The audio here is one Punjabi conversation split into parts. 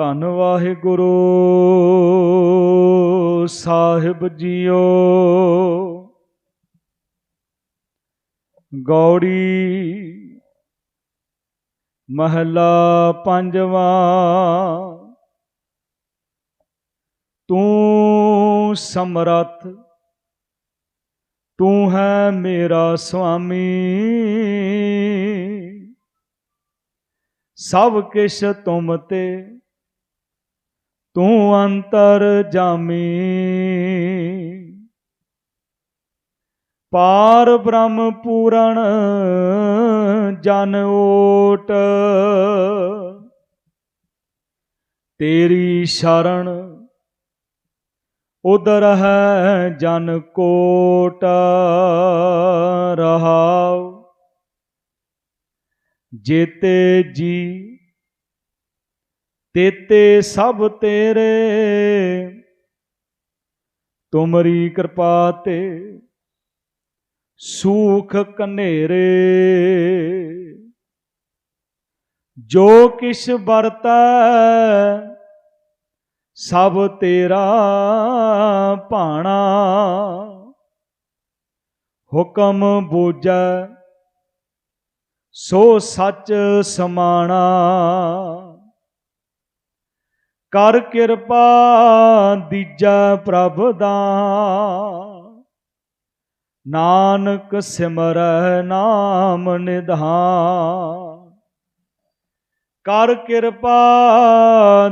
ਧੰਨ ਵਾਹਿਗੁਰੂ। ਸਾਹਿਬ ਜੀਓ। ਗੌੜੀ ਮਹਲਾ ਪੰਜਵਾਂ। ਤੂੰ ਸਮਰੱਥ, ਤੂੰ ਹੈ ਮੇਰਾ ਸੁਆਮੀ। ਸਭ ਕਿਛ ਤੁਮ ਤੇ ਤੂੰ ਅੰਤਰ ਜਾਮੀ। ਪਾਰ ਬ੍ਰਹਮ ਪੂਰਨ, ਜਨ ਓਟ। ਤੇਰੀ ਸ਼ਰਨ ਉਦਰ ਹੈ ਜਨ ਕੋਟ। ਰਹਾਉ, ਜੇਤੇ ਜੀ ਤੇਤੇ ਸਭ ਤੇਰੇ। ਤੁਮਰੀ ਕਿਰਪਾ ਤੇ ਸੂਖ ਕਨੇਰੇ ਜੋ ਕਿਛ ਵਰਤੈ, ਸਭ ਤੇਰਾ ਭਾਣਾ। ਹੁਕਮ ਬੂਝੈ, ਸੋ ਸੱਚ ਸਮਾਣਾ। ਕਰ ਕਿਰਪਾ ਦੀਜਾ ਪ੍ਰਭ ਦਾ। ਨਾਨਕ ਸਿਮਰੈ ਨਾਮ ਨਿਧਾਨ। ਕਰ ਕਿਰਪਾ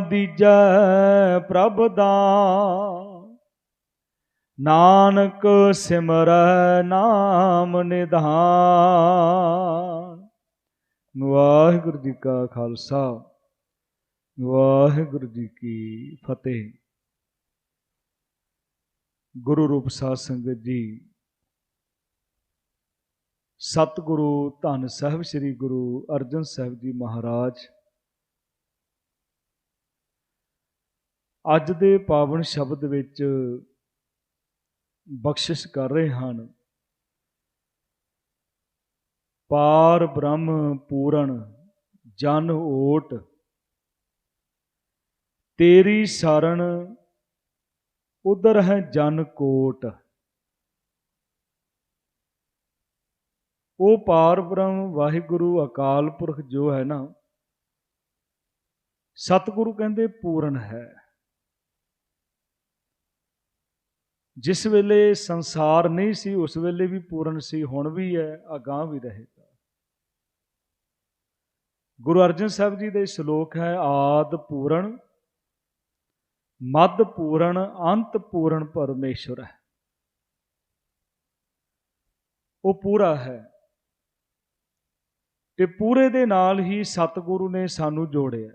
ਦੀਜੈ ਪ੍ਰਭ ਦਾ। ਨਾਨਕ ਸਿਮਰੈ ਨਾਮ ਨਿਧਾਨ। ਵਾਹਿਗੁਰੂ ਜੀ ਕਾ ਖਾਲਸਾ। ਵਾਹਿਗੁਰੂ ਜੀ ਕੀ ਫਤਿਹ। ਗੁਰੂ ਰੂਪ ਸਾਧ ਸੰਗਤ ਜੀ, ਸਤਿਗੁਰੂ ਧੰਨ ਸਾਹਿਬ ਸ੍ਰੀ ਗੁਰੂ ਅਰਜਨ ਸਾਹਿਬ ਜੀ ਮਹਾਰਾਜ, ਅੱਜ ਦੇ ਪਾਵਨ ਸ਼ਬਦ ਵਿੱਚ ਬਖਸ਼ਿਸ਼ ਕਰ ਰਹੇ ਹਨ। ਪਾਰ ਬ੍ਰਹਮ ਪੂਰਨ ਜਨ ਓਟ ਤੇਰੀ ਸ਼ਰਨ ਉਦਰ ਹੈ ਜਨ ਕੋਟ। ਉਹ ਪਾਰ ਬ੍ਰਹਮ ਵਾਹਿਗੁਰੂ ਅਕਾਲ ਪੁਰਖ ਜੋ ਹੈ ਨਾ, ਸਤਿਗੁਰੂ ਕਹਿੰਦੇ ਪੂਰਨ ਹੈ। ਜਿਸ ਵੇਲੇ ਸੰਸਾਰ ਨਹੀਂ ਸੀ, ਉਸ ਵੇਲੇ ਵੀ ਪੂਰਨ ਸੀ, ਹੁਣ ਵੀ ਹੈ, ਅਗਾਹ ਵੀ ਰਹੇਗਾ। ਗੁਰੂ ਅਰਜਨ ਸਾਹਿਬ ਜੀ ਦੇ ਸ਼ਲੋਕ ਹੈ, ਆਦ ਪੂਰਨ। ਮਦ ਪੂਰਨ ਅੰਤ ਪੂਰਨ ਪਰਮੇਸ਼ਰ ਹੈ। ਉਹ ਪੂਰਾ ਹੈ। ਤੇ ਪੂਰੇ ਦੇ ਨਾਲ ਹੀ ਸਤਿਗੁਰੂ ਨੇ ਸਾਨੂੰ ਜੋੜਿਆ।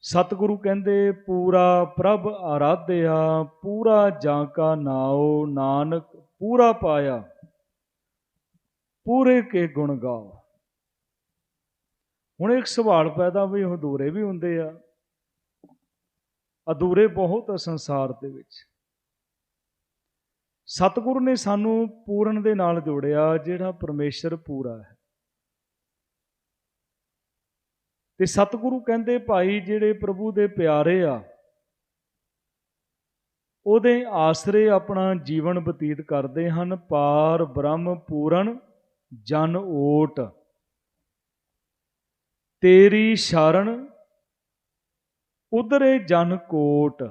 ਸਤਿਗੁਰੂ ਕਹਿੰਦੇ, ਪੂਰਾ ਪ੍ਰਭ ਆਰਾਧਿਆ, ਪੂਰਾ ਜਾਂ ਕਾ ਨਾਉ, ਨਾਨਕ ਪੂਰਾ ਪਾਇਆ, ਪੂਰੇ ਕੇ ਗੁਣ ਗਾਓ। ਹੁਣ ਇੱਕ ਸਵਾਲ ਪੈਦਾ ਵੀ ਅਧੂਰੇ ਵੀ ਹੁੰਦੇ ਆ। ਅਧੂਰੇ ਬਹੁਤ ਆ ਸੰਸਾਰ ਦੇ ਵਿੱਚ। ਸਤਿਗੁਰੂ ਨੇ ਸਾਨੂੰ ਪੂਰਨ ਦੇ ਨਾਲ ਜੋੜਿਆ, ਜਿਹੜਾ ਪਰਮੇਸ਼ਰ ਪੂਰਾ ਹੈ। ਤੇ ਸਤਿਗੁਰੂ ਕਹਿੰਦੇ, ਭਾਈ, ਜਿਹੜੇ ਪ੍ਰਭੂ ਦੇ ਪਿਆਰੇ ਆ, ਉਹਦੇ ਆਸਰੇ ਆਪਣਾ ਜੀਵਨ ਬਤੀਤ ਕਰਦੇ ਹਨ। ਪਾਰ ਬ੍ਰਹਮ ਪੂਰਨ, ਜਨ ਓਟ। ਤੇਰੀ ਸ਼ਰਨ ਉਧਰੇ ਜਨ ਕੋਟ।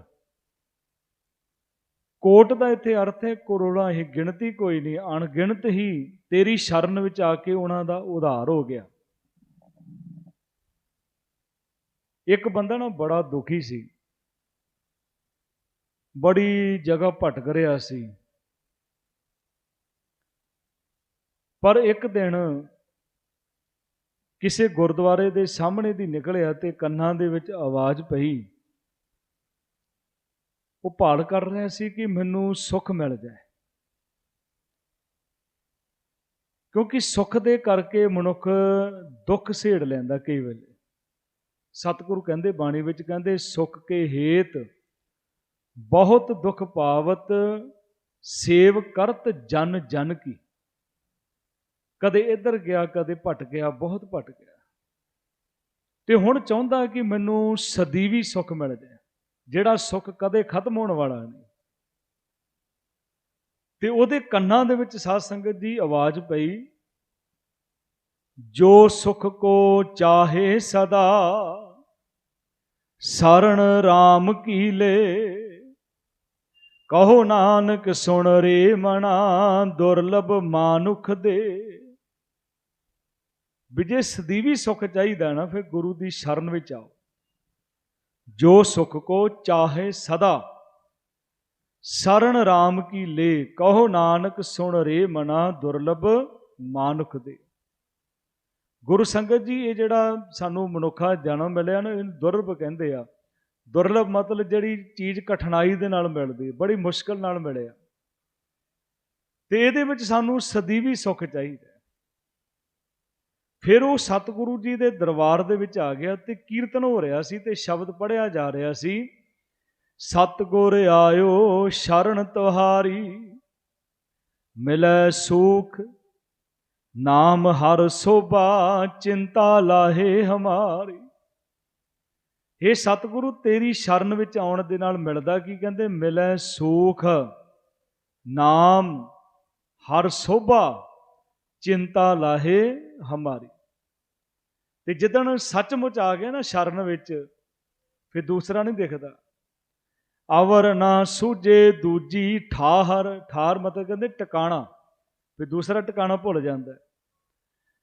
ਕੋਟ ਦਾ ਇੱਥੇ ਅਰਥ ਹੈ ਕਰੋੜਾਂ ਹੀ ਗਿਣਤੀ ਕੋਈ ਨਹੀਂ, ਅਣਗਿਣਤ ਹੀ ਤੇਰੀ ਸ਼ਰਨ ਵਿੱਚ ਆ ਕੇ ਉਹਨਾਂ ਦਾ ਉਧਾਰ ਹੋ ਗਿਆ। ਇੱਕ ਬੰਦਾ ਨਾ ਬੜਾ ਦੁਖੀ ਸੀ। ਬੜੀ ਜਗ੍ਹਾ ਭਟਕ ਰਿਹਾ ਸੀ। ਪਰ ਇੱਕ ਦਿਨ ਕਿਸੇ ਗੁਰਦੁਆਰੇ ਦੇ ਸਾਹਮਣੇ ਦੀ ਨਿਕਲਿਆ ਤੇ ਕੰਨਾਂ ਦੇ ਵਿੱਚ ਆਵਾਜ਼ ਪਈ। ਉਹ ਭਾਲ ਕਰ ਰਿਹਾ ਸੀ ਕਿ ਮੈਨੂੰ ਸੁੱਖ ਮਿਲ ਜਾਏ। ਕਿਉਂਕਿ ਸੁੱਖ ਦੇ ਕਰਕੇ ਮਨੁੱਖ ਦੁੱਖ ਸੇੜ ਲੈਂਦਾ ਕਈ ਵੇਲੇ। ਸਤਿਗੁਰੂ ਕਹਿੰਦੇ, ਬਾਣੀ ਵਿੱਚ ਕਹਿੰਦੇ, ਸੁੱਖ ਕੇ ਹੇਤ ਬਹੁਤ ਦੁੱਖ ਪਾਵਤ ਸੇਵ ਕਰਤ ਜਨ ਜਨ ਕੀ। ਕਦੇ ਇੱਧਰ ਗਿਆ, ਕਦੇ ਭਟ ਗਿਆ, ਬਹੁਤ ਭਟ ਗਿਆ। ਤੇ ਹੁਣ ਚਾਹੁੰਦਾ ਕਿ ਮੈਨੂੰ ਸਦੀਵੀ ਸੁੱਖ ਮਿਲ ਜਾਏ, ਜਿਹੜਾ ਸੁੱਖ ਕਦੇ ਖਤਮ ਹੋਣ ਵਾਲਾ ਨਹੀਂ। ਤੇ ਉਹਦੇ ਕੰਨਾਂ ਦੇ ਵਿੱਚ ਸਾਧ ਸੰਗਤ ਦੀ ਆਵਾਜ਼ ਪਈ, ਜੋ ਸੁਖ ਕੋ ਚਾਹੇ ਸਦਾ ਸਰਣ RAM ਕੀ ਲੇ। ਕਹੋ ਨਾਨਕ ਸੁਣ ਰੇ ਮਣਾ ਦੁਰਲਭ ਮਾਨੁਖ ਦੇ। ਵੀ ਜੇ ਸਦੀਵੀ ਸੁੱਖ ਚਾਹੀਦਾ ਨਾ, ਫਿਰ ਗੁਰੂ ਦੀ ਸ਼ਰਨ ਵਿੱਚ ਆਓ। ਜੋ ਸੁਖ ਕੋ ਚਾਹੇ ਸਦਾ ਸਰਣ RAM ਕੀ ਲੇ, ਕਹੋ ਨਾਨਕ ਸੁਣ ਰੇ ਮਨਾ ਦੁਰਲਭ ਮਾਨੁਖ ਦੇ। ਗੁਰੂ ਸੰਗਤ ਜੀ, ਇਹ ਜਿਹੜਾ ਸਾਨੂੰ ਮਨੁੱਖਾ ਜਨਮ ਮਿਲਿਆ ਨਾ, ਇਹਨੂੰ ਦੁਰਲਭ ਕਹਿੰਦੇ ਆ। ਦੁਰਲਭ ਮਤਲਬ ਜਿਹੜੀ ਚੀਜ਼ ਕਠਿਨਾਈ ਦੇ ਨਾਲ ਮਿਲਦੀ, ਬੜੀ ਮੁਸ਼ਕਲ ਨਾਲ ਮਿਲਿਆ। ਤੇ ਇਹਦੇ ਵਿੱਚ ਸਾਨੂੰ ਸਦੀਵੀ ਸੁੱਖ ਚਾਹੀਦਾ। ਫਿਰ ਉਹ ਸਤਿਗੁਰੂ ਜੀ ਦੇ ਦਰਬਾਰ ਦੇ ਵਿੱਚ ਆ ਗਿਆ ਤੇ ਕੀਰਤਨ ਹੋ ਰਿਹਾ ਸੀ ਤੇ ਸ਼ਬਦ ਪੜਿਆ ਜਾ ਰਿਹਾ ਸੀ। ਸਤਿਗੁਰ ਆਇਓ ਸ਼ਰਨ ਤੁਹਾਰੀ, ਮਿਲੈ ਸੁਖ, ਨਾਮ ਹਰ ਸੋਭਾ, ਚਿੰਤਾ ਲਾਹੇ ਹਮਾਰੀ। ਇਹ ਸਤਿਗੁਰੂ, ਤੇਰੀ ਸ਼ਰਨ ਵਿੱਚ ਆਉਣ ਦੇ ਨਾਲ ਮਿਲਦਾ ਕੀ? ਕਹਿੰਦੇ, ਮਿਲੈ ਸੁਖ, ਨਾਮ ਹਰ ਸੋਭਾ, ਚਿੰਤਾ ਲਾਹੇ ਹਮਾਰੀ। ਤੇ ਜਿੱਦਣ ਸੱਚਮੁੱਚ ਆ ਗਿਆ ਨਾ ਸ਼ਰਨ ਵਿੱਚ, ਫਿਰ ਦੂਸਰਾ ਨਹੀਂ ਦਿਖਦਾ। ਅਵਰ ਨਾ ਸੂਜੇ ਦੂਜੀ ਠਾਹਰ ਠਾਰ ਮਤਲਬ ਕਹਿੰਦੇ ਟਿਕਾਣਾ, ਫਿਰ ਦੂਸਰਾ ਟਿਕਾਣਾ ਭੁੱਲ ਜਾਂਦਾ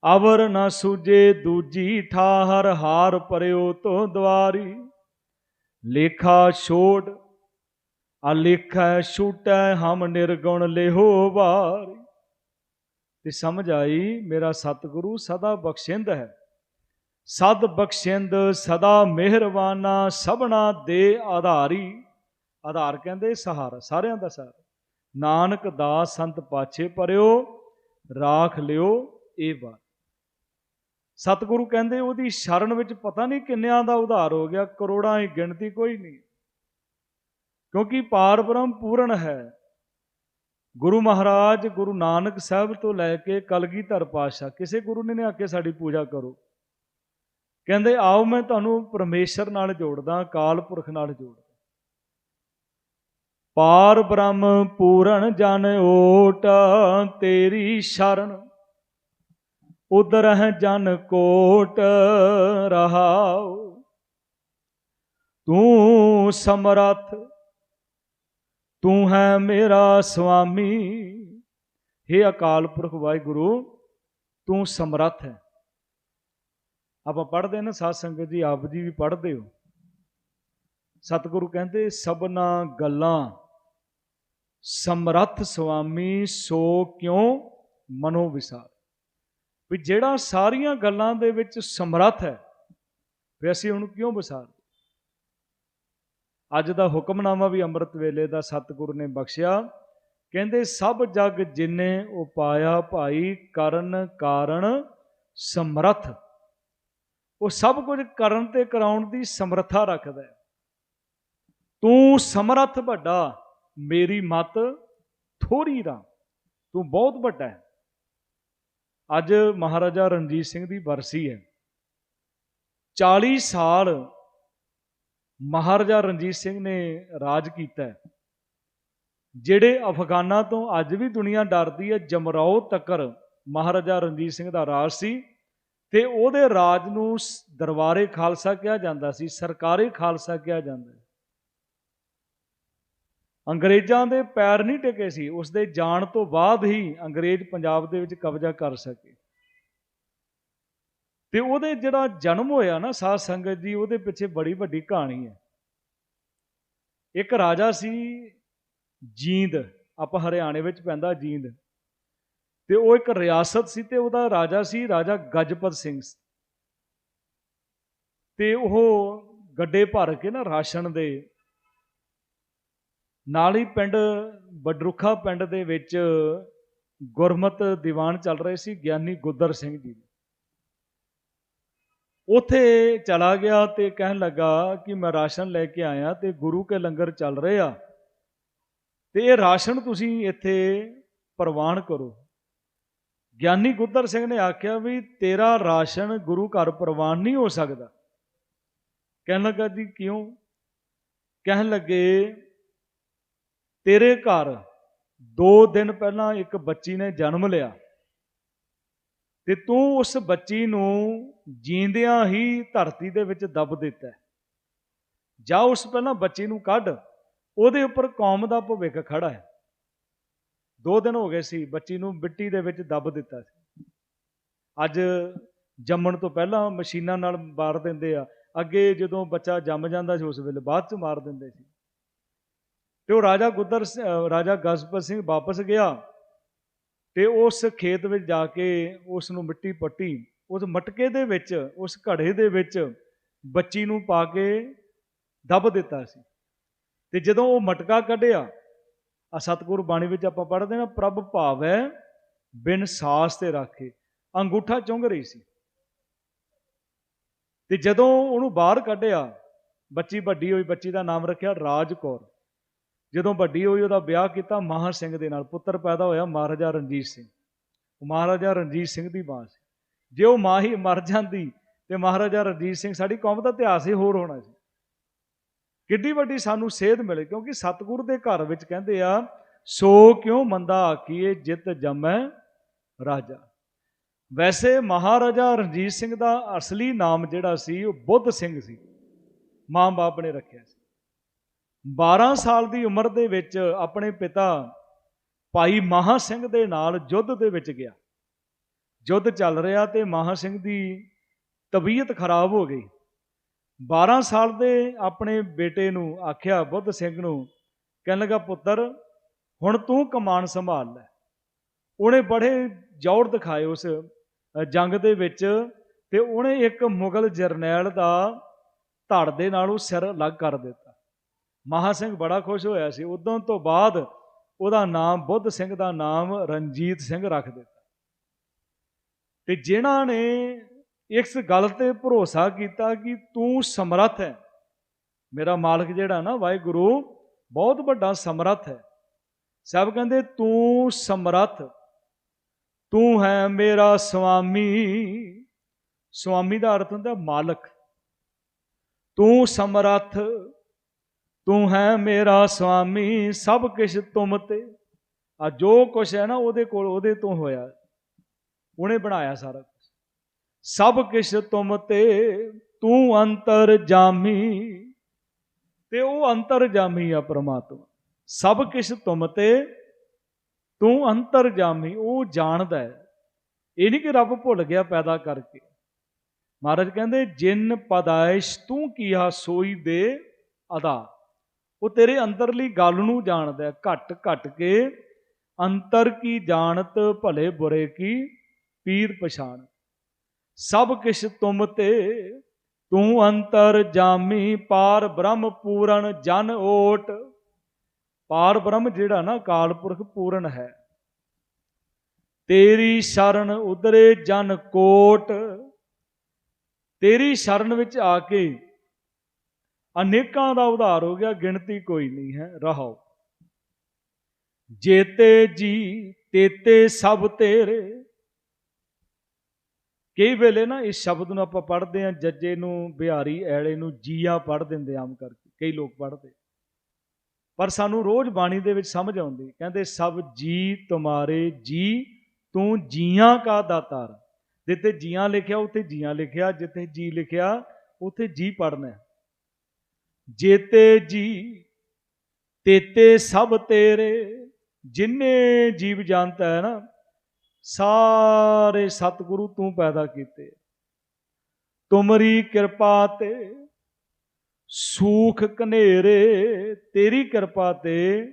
ਅਵਰ ਨਾ ਸੂਜੇ ਦੂਜੀ ਠਾਹਰ, ਹਾਰ ਪਰਿਓ ਤੋਂ ਦਵਾਰੀ, ਲੇਖਾ ਛੋੜ ਅਲੇਖਾ ਛੂਟੈ ਹਮ ਨਿਰਗੁਣ ਲਿਹੋ ਵਾਰੀ। ਤੇ ਸਮਝ ਆਈ, ਮੇਰਾ ਸਤਿਗੁਰੂ ਸਦਾ ਬਖਸ਼ਿੰਦ ਹੈ। ਸਦ ਬਖਸ਼ਿੰਦ ਸਦਾ ਮਿਹਰਬਾਨਾ, ਸਭਨਾ ਦੇ ਆਧਾਰੀ। ਆਧਾਰ ਕਹਿੰਦੇ ਸਹਾਰਾ, ਸਾਰਿਆਂ ਦਾ ਸਹਾਰਾ। ਨਾਨਕ ਦਾ ਸੰਤ ਪਾਛੇ ਪਰਿਓ ਰਾਖ ਲਿਓ ਇਹ ਬਾਤ। ਸਤਿਗੁਰੂ ਕਹਿੰਦੇ ਉਹਦੀ ਸ਼ਰਨ ਵਿੱਚ ਪਤਾ ਨਹੀਂ ਕਿੰਨਿਆਂ ਦਾ ਉਧਾਰ ਹੋ ਗਿਆ, ਕਰੋੜਾਂ ਹੀ ਗਿਣਤੀ ਕੋਈ ਨਹੀਂ। ਕਿਉਂਕਿ ਪਾਰਬ੍ਰਹਮ ਪੂਰਨ ਹੈ। ਗੁਰੂ ਮਹਾਰਾਜ ਗੁਰੂ ਨਾਨਕ ਸਾਹਿਬ ਤੋਂ ਲੈ ਕੇ ਕਲਗੀਧਰ ਪਾਤਸ਼ਾਹ, ਕਿਸੇ ਗੁਰੂ ਨੇ ਨਹੀਂ ਆਕੇ ਸਾਡੀ ਪੂਜਾ ਕਰੋ। ਕਹਿੰਦੇ, ਆਓ ਮੈਂ ਤੁਹਾਨੂੰ ਪਰਮੇਸ਼ਰ ਨਾਲ ਜੋੜਦਾ, ਕਾਲ ਪੁਰਖ ਨਾਲ ਜੋੜਦਾ। ਪਾਰ ਬ੍ਰਹਮ ਪੂਰਨ ਜਨ ਓਟ, ਤੇਰੀ ਸ਼ਰਨ ਉਦਰ ਹੈ ਜਨ ਕੋਟ ਰਹਾਉ। ਤੂੰ ਸਮਰੱਥ, ਤੂੰ ਹੈ ਮੇਰਾ ਸੁਆਮੀ। हे ਅਕਾਲ ਪੁਰਖ ਵਾਹਿਗੁਰੂ, ਤੂੰ ਸਮਰੱਥ ਹੈ। ਆਪਾਂ ਪੜ੍ਹਦੇ ਨਾ ਸਾਧ ਸੰਗਤ ਜੀ, ਆਪ ਜੀ ਵੀ ਪੜ੍ਹਦੇ ਹੋ। ਸਤਿਗੁਰੂ ਕਹਿੰਦੇ, ਸਭਨਾ ਗੱਲਾਂ ਸਮਰੱਥ ਸੁਆਮੀ ਸੋ ਕਿਉਂ ਮਨੋ ਵਿਸਾਰ? ਵੀ ਜਿਹੜਾ ਸਾਰੀਆਂ ਗੱਲਾਂ ਦੇ ਵਿੱਚ ਸਮਰੱਥ ਹੈ, ਵੀ ਅਸੀਂ ਉਹਨੂੰ ਕਿਉਂ ਵਿਸਾਰ? ਅੱਜ ਦਾ ਹੁਕਮਨਾਮਾ ਵੀ ਅੰਮ੍ਰਿਤ ਵੇਲੇ ਦਾ ਸਤਿਗੁਰੂ ਨੇ ਬਖਸ਼ਿਆ। ਕਹਿੰਦੇ, ਸਭ ਜਗ ਜਿਨੇ ਉਪਾਇਆ ਭਾਈ ਕਰਨ ਕਾਰਨ ਸਮਰੱਥ। ਉਹ ਸਭ ਕੁਝ ਕਰਨ ਤੇ ਕਰਾਉਣ ਦੀ ਸਮਰੱਥਾ ਰੱਖਦਾ ਹੈ। ਤੂੰ ਸਮਰੱਥ ਵੱਡਾ, ਮੇਰੀ ਮਤ ਥੋੜੀ ਰਾਂ ਤੂੰ ਬਹੁਤ ਵੱਡਾ ਹੈ। ਅੱਜ ਮਹਾਰਾਜਾ ਰਣਜੀਤ ਸਿੰਘ ਦੀ ਬਰਸੀ ਹੈ। 40 ਸਾਲ ਮਹਾਰਾਜਾ ਰਣਜੀਤ ਸਿੰਘ ਨੇ ਰਾਜ ਕੀਤਾ ਹੈ। ਜਿਹੜੇ ਅਫਗਾਨਾਂ ਤੋਂ ਅੱਜ ਵੀ ਦੁਨੀਆ ਡਰਦੀ ਹੈ, ਜਮਰਾਓ ਤੱਕਰ ਮਹਾਰਾਜਾ ਰਣਜੀਤ ਸਿੰਘ ਦਾ ਰਾਜ ਸੀ। ਤੇ ਉਹਦੇ ਰਾਜ ਨੂੰ ਦਰਬਾਰੇ ਖਾਲਸਾ ਕਿਹਾ ਜਾਂਦਾ ਸੀ, ਸਰਕਾਰੀ ਖਾਲਸਾ ਕਿਹਾ ਜਾਂਦਾ ਅੰਗਰੇਜ਼ਾਂ ਦੇ ਪੈਰ ਨਹੀਂ ਟਿਕੇ ਸੀ, ਉਸ ਦੇ ਜਾਣ ਤੋਂ ਬਾਅਦ ਹੀ ਅੰਗਰੇਜ਼ ਪੰਜਾਬ ਦੇ ਵਿੱਚ ਕਬਜ਼ਾ ਕਰ ਸਕੇ। ਤੇ ਉਹਦੇ ਜਿਹੜਾ ਜਨਮ ਹੋਇਆ ਨਾ, ਸਾਧ ਸੰਗਤ ਜੀ, ਉਹਦੇ ਪਿੱਛੇ ਬੜੀ ਵੱਡੀ ਕਹਾਣੀ ਹੈ। ਇੱਕ ਰਾਜਾ ਸੀ ਜੀਂਦ, ਆਪਾਂ ਹਰਿਆਣੇ ਵਿੱਚ ਪੈਂਦਾ ਜੀਂਦ। ਤੇ ਉਹ ਇੱਕ ਰਿਆਸਤ ਸੀ ਤੇ ਉਹਦਾ ਰਾਜਾ ਸੀ, ਰਾਜਾ ਗਜਪਤ ਸਿੰਘ ਤੇ ਉਹ ਗੱਡੇ ਭਰ ਕੇ ਨਾ ਰਾਸ਼ਨ ਦੇ ਨਾਲ ਹੀ ਪਿੰਡ, ਬਡਰੁੱਖਾ ਪਿੰਡ ਦੇ ਵਿੱਚ ਗੁਰਮਤ ਦੀਵਾਨ ਚੱਲ ਰਹੇ ਸੀ, ਗਿਆਨੀ ਗੁੱਦਰ ਸਿੰਘ ਜੀ ਦੇ। ਉੱਥੇ ਚਲਾ ਗਿਆ ਤੇ ਕਹਿਣ ਲੱਗਾ ਕਿ ਮੈਂ ਰਾਸ਼ਨ ਲੈ ਕੇ ਆਇਆ ਤੇ ਗੁਰੂ ਕੇ ਲੰਗਰ ਚੱਲ ਰਹੇ ਆ ਤੇ ਇਹ ਰਾਸ਼ਨ ਤੁਸੀਂ ਇੱਥੇ ਪ੍ਰਵਾਨ ਕਰੋ ਗਿਆਨੀ ਗੁੱਦਰ ਸਿੰਘ ਨੇ ਆਖਿਆ ਵੀ ਤੇਰਾ ਰਾਸ਼ਨ ਗੁਰੂ ਘਰ ਪ੍ਰਵਾਨ ਨਹੀਂ ਹੋ ਸਕਦਾ। ਕਹਿਣ ਲੱਗਾ ਜੀ, ਕਿਉਂ? ਕਹਿਣ ਲੱਗੇ, ਤੇਰੇ ਘਰ ਦੋ ਦਿਨ ਪਹਿਲਾਂ ਇੱਕ ਬੱਚੀ ਨੇ ਜਨਮ ਲਿਆ ਤੇ ਤੂੰ ਉਸ ਬੱਚੀ ਨੂੰ ਜੀਂਦਿਆਂ ਹੀ ਧਰਤੀ ਦੇ ਵਿੱਚ ਦਬ ਦਿੱਤਾ ਹੈ। ਜਾ ਉਸ ਪਹਿਲਾਂ ਬੱਚੀ ਨੂੰ ਕੱਢ, ਉਹਦੇ ਉੱਪਰ ਕੌਮ ਦਾ ਭਵਿੱਖ ਖੜਾ ਹੈ। ਦੋ ਦਿਨ ਹੋ ਗਏ ਸੀ, ਬੱਚੀ ਨੂੰ ਮਿੱਟੀ ਦੇ ਵਿੱਚ ਦੱਬ ਦਿੱਤਾ ਸੀ। ਅੱਜ ਜੰਮਣ ਤੋਂ ਪਹਿਲਾਂ ਮਸ਼ੀਨਾਂ ਨਾਲ ਮਾਰ ਦਿੰਦੇ ਆ। ਅੱਗੇ ਜਦੋਂ ਬੱਚਾ ਜੰਮ ਜਾਂਦਾ ਸੀ, ਉਸ ਵੇਲੇ ਬਾਅਦ ਚ ਮਾਰ ਦਿੰਦੇ ਸੀ। ਤੇ ਉਹ ਰਾਜਾ ਗੁੱਦਰ ਰਾਜਾ ਗਜਪਤ ਸਿੰਘ ਵਾਪਸ ਗਿਆ ਤੇ ਉਸ ਖੇਤ ਵਿੱਚ ਜਾ ਕੇ ਉਸ ਨੂੰ ਮਿੱਟੀ ਪੱਟੀ। ਉਸ ਮਟਕੇ ਦੇ ਵਿੱਚ, ਉਸ ਘੜੇ ਦੇ ਵਿੱਚ ਬੱਚੀ ਨੂੰ ਪਾ ਕੇ ਦੱਬ ਦਿੱਤਾ ਸੀ। ਤੇ ਜਦੋਂ ਉਹ ਮਟਕਾ ਕੱਢਿਆ ਆ ਸਤਿਗੁਰ ਬਾਣੀ ਵਿੱਚ ਆਪਾਂ ਪੜ੍ਹਦੇ ਹਾਂ, ਪ੍ਰਭ ਭਾਵੈ ਬਿਨ ਸਾਸ ਤੇ ਰਾਖੇ। ਅੰਗੂਠਾ ਚੁੰਗ ਰਹੀ ਸੀ। ਤੇ ਜਦੋਂ ਉਹਨੂੰ ਬਾਹਰ ਕੱਢਿਆ, ਬੱਚੀ ਵੱਡੀ ਹੋਈ, ਬੱਚੀ ਦਾ ਨਾਮ ਰੱਖਿਆ ਰਾਜ ਕੌਰ। ਜਦੋਂ ਵੱਡੀ ਹੋਈ, ਉਹਦਾ ਵਿਆਹ ਕੀਤਾ ਮਹਾ ਸਿੰਘ ਦੇ ਨਾਲ। ਪੁੱਤਰ ਪੈਦਾ ਹੋਇਆ ਮਹਾਰਾਜਾ ਰਣਜੀਤ ਸਿੰਘ। ਮਹਾਰਾਜਾ ਰਣਜੀਤ ਸਿੰਘ ਦੀ ਮਾਂ ਸੀ। ਜੇ ਉਹ ਮਾਂ ਹੀ ਮਰ ਜਾਂਦੀ, ਤੇ ਮਹਾਰਾਜਾ ਰਣਜੀਤ ਸਿੰਘ ਸਾਡੀ ਕੌਮ ਦਾ ਇਤਿਹਾਸ ਹੀ ਹੋਰ ਹੋਣਾ ਸੀ। ਕਿੱਡੀ ਵੱਡੀ ਸਾਨੂੰ ਸੇਧ ਮਿਲੇ, ਕਿਉਂਕਿ ਸਤਿਗੁਰ ਦੇ ਘਰ ਵਿੱਚ ਕਹਿੰਦੇ ਆ, ਸੋ ਕਿਉਂ ਮੰਦਾ ਆਖੀਏ ਜਿਤ ਜਮੈ ਰਾਜਾ। ਵੈਸੇ ਮਹਾਰਾਜਾ ਰਣਜੀਤ ਸਿੰਘ ਦਾ ਅਸਲੀ ਨਾਮ ਜਿਹੜਾ ਸੀ, ਉਹ ਬੁੱਧ ਸਿੰਘ ਸੀ, ਮਾਂ-ਬਾਪ ਨੇ ਰੱਖਿਆ ਸੀ। 12 ਸਾਲ ਦੀ ਉਮਰ ਦੇ ਵਿੱਚ ਆਪਣੇ ਪਿਤਾ ਭਾਈ ਮਹਾ ਸਿੰਘ ਦੇ ਨਾਲ ਯੁੱਧ ਦੇ ਵਿੱਚ ਗਿਆ। ਯੁੱਧ ਚੱਲ ਰਿਹਾ ਤੇ ਮਹਾ ਸਿੰਘ ਦੀ ਤਬੀਅਤ ਖਰਾਬ ਹੋ ਗਈ। 12 ਸਾਲ ਦੇ ਆਪਣੇ ਬੇਟੇ ਨੂੰ ਆਖਿਆ, ਬੁੱਧ ਸਿੰਘ ਨੂੰ ਕਹਿਣ ਲੱਗਾ, ਪੁੱਤਰ, ਹੁਣ ਤੂੰ ਕਮਾਨ ਸੰਭਾਲ ਲੈ। ਉਹਨੇ ਬੜੇ ਜੌਰ ਦਿਖਾਏ ਉਸ ਜੰਗ ਦੇ ਵਿੱਚ ਤੇ ਉਹਨੇ ਇੱਕ ਮੁਗਲ ਜਰਨੈਲ ਦਾ ਧੜ ਦੇ ਨਾਲ ਉਹ ਸਿਰ ਅਲੱਗ ਕਰ ਦਿੱਤਾ। ਮਹਾ ਸਿੰਘ ਬੜਾ ਖੁਸ਼ ਹੋਇਆ ਸੀ। ਉਦੋਂ ਤੋਂ ਬਾਅਦ ਉਹਦਾ ਨਾਮ, ਬੁੱਧ ਸਿੰਘ ਦਾ ਨਾਮ ਰਣਜੀਤ ਸਿੰਘ ਰੱਖ ਦਿੱਤਾ। ਤੇ ਜਿਨ੍ਹਾਂ ਨੇ ਇਸ ਗੱਲ ਤੇ ਭਰੋਸਾ ਕੀਤਾ ਕਿ ਤੂੰ ਸਮਰੱਥ ਹੈ। ਮੇਰਾ ਮਾਲਕ ਜਿਹੜਾ ਨਾ, ਵਾਹਿਗੁਰੂ, ਬਹੁਤ ਵੱਡਾ ਸਮਰੱਥ ਹੈ। ਸਭ ਕਹਿੰਦੇ, ਤੂੰ ਸਮਰੱਥ, ਤੂੰ ਹੈ ਮੇਰਾ ਸੁਆਮੀ। ਸੁਆਮੀ ਦਾ ਅਰਥ ਹੁੰਦਾ ਮਾਲਕ। ਤੂੰ ਸਮਰੱਥ, ਤੂੰ ਹੈ ਮੇਰਾ ਸੁਆਮੀ, ਸਭ ਕੁਝ ਤੁਮ ਤੇ। ਆ ਜੋ ਕੁਛ ਹੈ ਨਾ, ਉਹਦੇ ਕੋਲ, ਉਹਦੇ ਤੋਂ ਹੋਇਆ। ਉਹਨੇ ਬਣਾਇਆ ਸਾਰਾ ਸਭ ਕੁਛ ਤੁਮ ਤੇ, ਤੂੰ ਅੰਤਰ ਜਾਮੀ। ਤੇ ਉਹ ਅੰਤਰ ਜਾਮੀ ਆ ਪ੍ਰਮਾਤਮਾ। ਸਭ ਕੁਛ ਤੁਮ ਤੇ, ਤੂੰ ਅੰਤਰ ਜਾਮੀ। ਉਹ ਜਾਣਦਾ ਹੈ। ਇਹ ਨਹੀਂ ਕਿ ਰੱਬ ਭੁੱਲ ਗਿਆ ਪੈਦਾ ਕਰਕੇ। ਮਹਾਰਾਜ ਕਹਿੰਦੇ, ਜਿਨ ਪਦਾਇਸ਼ ਤੂੰ ਕੀਆ ਸੋਈ ਦੇ ਅਦਾ। ਉਹ ਤੇਰੇ ਅੰਦਰਲੀ ਗੱਲ ਨੂੰ ਜਾਣਦਾ ਹੈ। ਘਟ ਘਟ ਕੇ ਅੰਤਰ ਕੀ ਜਾਣਤ ਭਲੇ ਬੁਰੇ ਕੀ, ਪੀਰ ਪਛਾਣ ਸਭ ਕਿਛ ਤੁਮ ਤੇ, ਤੂੰ ਅੰਤਰ ਜਾਮੀ ਪਾਰ ਬ੍ਰਹਮ ਪੂਰਨ ਜਨ ਓਟ। ਪਾਰ ਬ੍ਰਹਮ ਜਿਹੜਾ ਨਾ ਕਾਲ ਪੁਰਖ ਪੂਰਨ ਹੈ। ਤੇਰੀ ਸ਼ਰਨ ਉਦਰੇ ਜਨ ਕੋਟ। ਤੇਰੀ ਸ਼ਰਨ ਵਿੱਚ ਆ ਕੇ ਅਨੇਕਾਂ ਦਾ ਉਧਾਰ ਹੋ ਗਿਆ, ਗਿਣਤੀ ਕੋਈ ਨਹੀਂ ਹੈ, ਰਹਾਓ। ਜੇਤੇ ਜੀ, ਤੇਤੇ ਸਭ ਤੇਰੇ ਕਈ ਵੇਲੇ ਨਾ ਇਸ ਸ਼ਬਦ ਨੂੰ ਆਪਾਂ ਪੜ੍ਹਦੇ ਆ ਜੱਜੇ ਨੂੰ, ਬਿਹਾਰੀ, ਐਲੇ ਨੂੰ, ਜੀਆ ਪੜ੍ਹ ਦਿੰਦੇ ਆਮ ਕਰਕੇ, ਕਈ ਲੋਕ ਪੜ੍ਹਦੇ। ਪਰ ਸਾਨੂੰ ਰੋਜ਼ ਬਾਣੀ ਦੇ ਵਿੱਚ ਸਮਝ ਆਉਂਦੀ, ਕਹਿੰਦੇ, ਸਭ ਜੀ ਤੁਮਾਰੇ ਜੀ, ਤੂੰ ਜੀਆਂ ਕਾ ਦਾਤਾਰ। ਜਿੱਥੇ ਜੀਆਂ ਲਿਖਿਆ, ਉੱਥੇ ਜੀਆਂ ਲਿਖਿਆ, ਜਿੱਥੇ ਜੀ ਲਿਖਿਆ, ਉੱਥੇ ਜੀ ਪੜਨਾ ਜੇਤੇ ਜੀ, ਤੇਤੇ ਸਭ ਤੇਰੇ, ਜਿੰਨੇ ਜੀਵ ਜਾਣਤਾ ਹੈ ਨਾ ਸਾਰੇ ਸਤਿਗੁਰੂ ਤੂੰ ਪੈਦਾ ਕੀਤੇ। ਤੁਮਰੀ ਕਿਰਪਾ ਤੇ ਸੂਖ ਘਨੇਰੇ, ਤੇਰੀ ਕਿਰਪਾ ਤੇ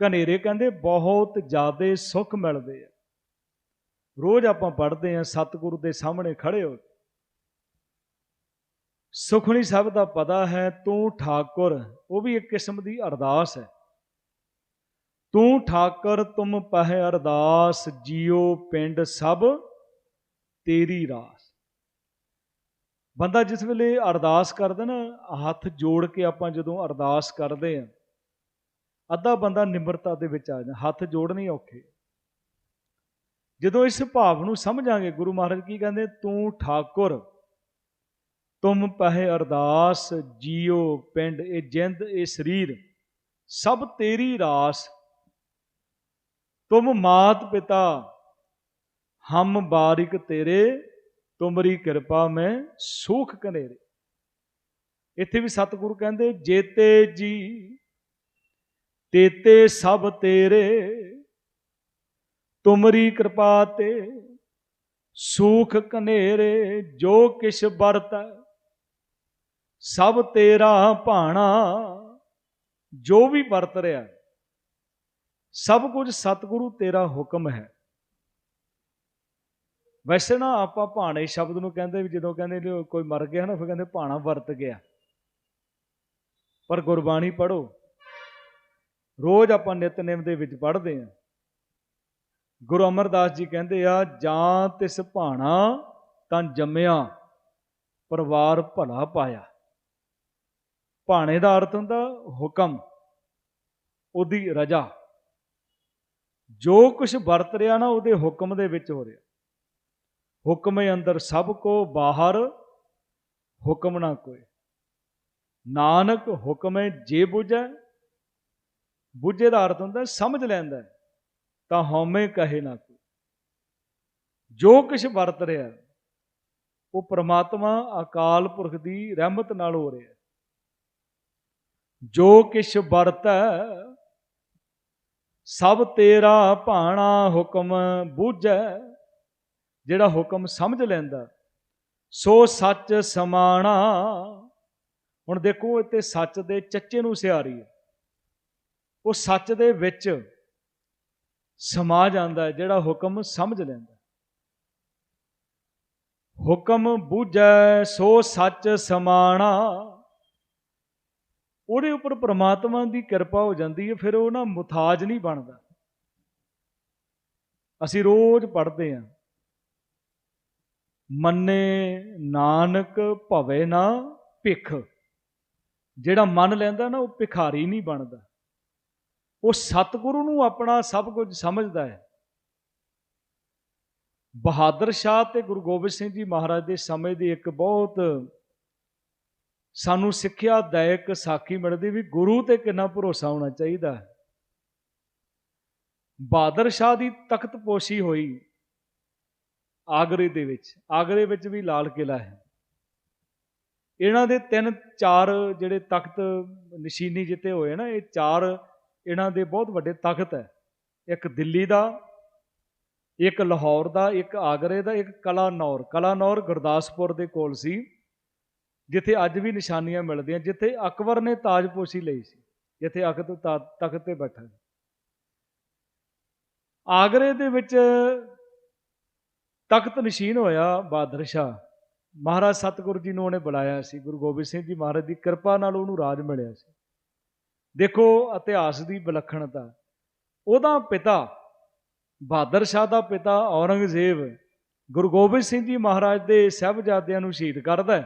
ਘਨੇਰੇ ਕਹਿੰਦੇ ਬਹੁਤ ਜ਼ਿਆਦੇ ਸੁੱਖ ਮਿਲਦੇ ਆ। ਰੋਜ਼ ਆਪਾਂ ਪੜ੍ਹਦੇ ਆ, ਸਤਿਗੁਰੂ ਦੇ ਸਾਹਮਣੇ ਖੜੇ ਹੋ ਸੁਖਣੀ ਸਾਹਿਬ ਦਾ ਪਤਾ ਹੈ, ਤੂੰ ਠਾਕੁਰ, ਉਹ ਵੀ ਇੱਕ ਕਿਸਮ ਦੀ ਅਰਦਾਸ ਹੈ। ਤੂੰ ਠਾਕਰ ਤੁਮ ਪਹਿ ਅਰਦਾਸ ਜਿਉ ਪਿੰਡ ਸਭ ਤੇਰੀ ਰਾਸ। ਬੰਦਾ ਜਿਸ ਵੇਲੇ ਅਰਦਾਸ ਕਰਦਾ ਨਾ, ਹੱਥ ਜੋੜ ਕੇ ਆਪਾਂ ਜਦੋਂ ਅਰਦਾਸ ਕਰਦੇ ਆ ਅੱਧਾ ਬੰਦਾ ਨਿਮਰਤਾ ਦੇ ਵਿੱਚ ਆ ਜਾਂਦਾ, ਹੱਥ ਜੋੜਨੇ ਔਖੇ। ਜਦੋਂ ਇਸ ਭਾਵ ਨੂੰ ਸਮਝਾਂਗੇ, ਗੁਰੂ ਮਹਾਰਾਜ ਕੀ ਕਹਿੰਦੇ, ਤੂੰ ਠਾਕੁਰ ਤੁਮ ਪਹਿ ਅਰਦਾਸ, ਜੀਓ ਪਿੰਡ, ਇਹ ਜਿੰਦ, ਇਹ ਸਰੀਰ, ਸਭ ਤੇਰੀ ਰਾਸ ਤੁਮ ਮਾਤ ਪਿਤਾ, ਹਮ ਬਾਰਿਕ ਤੇਰੇ, ਤੁਮਰੀ ਕਿਰਪਾ ਮੈਂ ਸੁਖ ਕਨੇਰੇ। ਇੱਥੇ ਵੀ ਸਤਿਗੁਰੂ ਕਹਿੰਦੇ, ਜੇਤੇ ਜੀ, ਤੇਤੇ ਸਭ ਤੇਰੇ, ਤੁਮਰੀ ਕਿਰਪਾ ਤੇ ਸੂਖ ਕਨੇਰੇ, ਜੋ ਕਿਛ ਵਰਤੈ, ਸਭ ਤੇਰਾ ਭਾਣਾ, ਜੋ ਵੀ ਵਰਤ ਰਿਹਾ। ਸਭ ਕੁਝ ਸਤਿਗੁਰੂ ਤੇਰਾ ਹੁਕਮ ਹੈ। ਵੈਸੇ ਨਾ ਆਪਾਂ ਭਾਣੇ ਸ਼ਬਦ ਨੂੰ ਕਹਿੰਦੇ ਵੀ ਜਦੋਂ ਕਹਿੰਦੇ ਕੋਈ ਮਰ ਗਿਆ ਨਾ, ਫਿਰ ਕਹਿੰਦੇ ਭਾਣਾ ਵਰਤ ਗਿਆ। ਪਰ ਗੁਰਬਾਣੀ ਪੜੋ ਰੋਜ਼ ਆਪਾਂ ਨਿਤਨੇਮ ਦੇ ਵਿੱਚ ਪੜ੍ਹਦੇ ਹਾਂ। ਗੁਰੂ ਅਮਰਦਾਸ ਜੀ ਕਹਿੰਦੇ ਆ, ਜਾਂ ਤਿਸ ਭਾਣਾ ਤਾਂ ਜੰਮਿਆ, ਪਰਿਵਾਰ ਭਲਾ ਪਾਇਆ। ਭਾਣੇ ਦਾ ਅਰਥ ਹੁੰਦਾ ਹੁਕਮ, ਉਹਦੀ ਰਜਾ। ਜੋ ਕੁਝ ਵਰਤ ਰਿਹਾ ਨਾ, ਉਹਦੇ ਹੁਕਮ ਦੇ ਵਿੱਚ ਹੋ ਰਿਹਾ। ਹੁਕਮੇ ਅੰਦਰ ਸਭ ਕੋ ਬਾਹਰ, ਹੁਕਮ ਨਾ ਕੋਈ। ਨਾਨਕ ਹੁਕਮੇ ਜੇ ਬੁਝੈ, ਬੁਝੇ ਦਾ ਅਰਥ ਹੁੰਦਾ ਸਮਝ ਲੈਂਦਾ ਤਾਂ ਹਉਮੈ ਕਹੇ ਨਾ ਕੋਈ। ਜੋ ਕੁਝ ਵਰਤ ਰਿਹਾ, ਉਹ ਪ੍ਰਮਾਤਮਾ ਅਕਾਲ ਪੁਰਖ ਦੀ ਰਹਿਮਤ ਨਾਲ ਹੋ ਰਿਹਾ ਜੋ ਕਿਛ ਵਰਤੈ ਸਭ ਤੇਰਾ ਭਾਣਾ ਹੁਕਮ ਬੂਝੈ, ਜਿਹੜਾ ਹੁਕਮ ਸਮਝ ਲੈਂਦਾ, ਸੋ ਸੱਚ ਸਮਾਣਾ। ਹੁਣ ਦੇਖੋ ਇੱਥੇ ਸੱਚ ਦੇ ਚੱਚੇ ਨੂੰ ਸਿਆਰੀ ਹੈ। ਉਹ ਸੱਚ ਦੇ ਵਿੱਚ ਸਮਾ ਜਾਂਦਾ ਜਿਹੜਾ ਹੁਕਮ ਸਮਝ ਲੈਂਦਾ ਹੁਕਮ ਬੂਝੈ, ਸੋ ਸੱਚ ਸਮਾਣਾ। ਉਹਦੇ ਉੱਪਰ ਪ੍ਰਮਾਤਮਾ ਦੀ ਕਿਰਪਾ ਹੋ ਜਾਂਦੀ ਹੈ, ਫਿਰ ਉਹ ਨਾ ਮੁਤਾਜ ਨਹੀਂ ਬਣਦਾ। ਅਸੀਂ ਰੋਜ਼ ਪੜ੍ਹਦੇ ਹਾਂ, ਮੰਨੇ ਨਾਨਕ ਭਵੇ ਨਾ ਭਿਖ ਜਿਹੜਾ ਮੰਨ ਲੈਂਦਾ ਨਾ, ਉਹ ਭਿਖਾਰੀ ਨਹੀਂ ਬਣਦਾ। ਉਹ ਸਤਿਗੁਰੂ ਨੂੰ ਆਪਣਾ ਸਭ ਕੁਝ ਸਮਝਦਾ ਹੈ। ਬਹਾਦਰ ਸ਼ਾਹ ਤੇ ਗੁਰੂ ਗੋਬਿੰਦ ਸਿੰਘ ਜੀ ਮਹਾਰਾਜ ਦੇ ਸਮੇਂ ਦੀ ਇੱਕ ਬਹੁਤ ਸਾਨੂੰ ਸਿੱਖਿਆ ਦਾਇਕ ਸਾਖੀ ਮਿਲਦੀ ਵੀ ਗੁਰੂ ਤੇ ਕਿੰਨਾ ਭਰੋਸਾ ਹੋਣਾ ਚਾਹੀਦਾ ਹੈ। ਬਹਾਦਰ ਸ਼ਾਹ ਦੀ ਤਖਤ ਪੋਸ਼ੀ ਹੋਈ ਆਗਰੇ ਦੇ ਵਿੱਚ, ਆਗਰੇ ਵਿੱਚ ਵੀ ਲਾਲ ਕਿਲਾ ਹੈ। ਇਹਨਾਂ ਦੇ ਤਿੰਨ ਚਾਰ ਜਿਹੜੇ ਤਖਤ ਨਿਸ਼ੀਨੀ ਜਿੱਤੇ ਹੋਏ ਨਾ, ਇਹ ਚਾਰ ਇਹਨਾਂ ਦੇ ਬਹੁਤ ਵੱਡੇ ਤਖਤ ਹੈ। ਇੱਕ ਦਿੱਲੀ ਦਾ, ਇੱਕ ਲਾਹੌਰ ਦਾ, ਇੱਕ ਆਗਰੇ ਦਾ, ਇੱਕ ਕਲਾਨੌਰ। ਕਲਾਨੌਰ ਗੁਰਦਾਸਪੁਰ ਦੇ ਕੋਲ ਸੀ। ਜਿੱਥੇ ਅੱਜ ਵੀ ਨਿਸ਼ਾਨੀਆਂ ਮਿਲਦੀਆਂ, ਜਿੱਥੇ ਅਕਬਰ ਨੇ ਤਾਜਪੋਸ਼ੀ ਲਈ ਸੀ, ਜਿੱਥੇ ਅਕਤ ਤਖਤ ਤੇ ਬੈਠਾ ਆਗਰੇ ਦੇ ਵਿੱਚ ਤਖਤ ਨਸ਼ੀਨ ਹੋਇਆ ਬਹਾਦਰ ਸ਼ਾਹ। ਮਹਾਰਾਜ ਸਤਿਗੁਰੂ ਜੀ ਨੂੰ ਉਹਨੇ ਬੁਲਾਇਆ ਸੀ, ਗੁਰੂ ਗੋਬਿੰਦ ਸਿੰਘ ਜੀ ਮਹਾਰਾਜ ਦੀ ਕਿਰਪਾ ਨਾਲ ਉਹਨੂੰ ਰਾਜ ਮਿਲਿਆ ਸੀ। ਦੇਖੋ ਇਤਿਹਾਸ ਦੀ ਵਿਲੱਖਣਤਾ, ਉਹਦਾ ਪਿਤਾ ਬਹਾਦਰ ਸ਼ਾਹ ਦਾ ਪਿਤਾ ਔਰੰਗਜ਼ੇਬ ਗੁਰੂ ਗੋਬਿੰਦ ਸਿੰਘ ਜੀ ਮਹਾਰਾਜ ਦੇ ਸਹਿਬਜ਼ਾਦਿਆਂ ਨੂੰ ਸ਼ਹੀਦ ਕਰਦਾ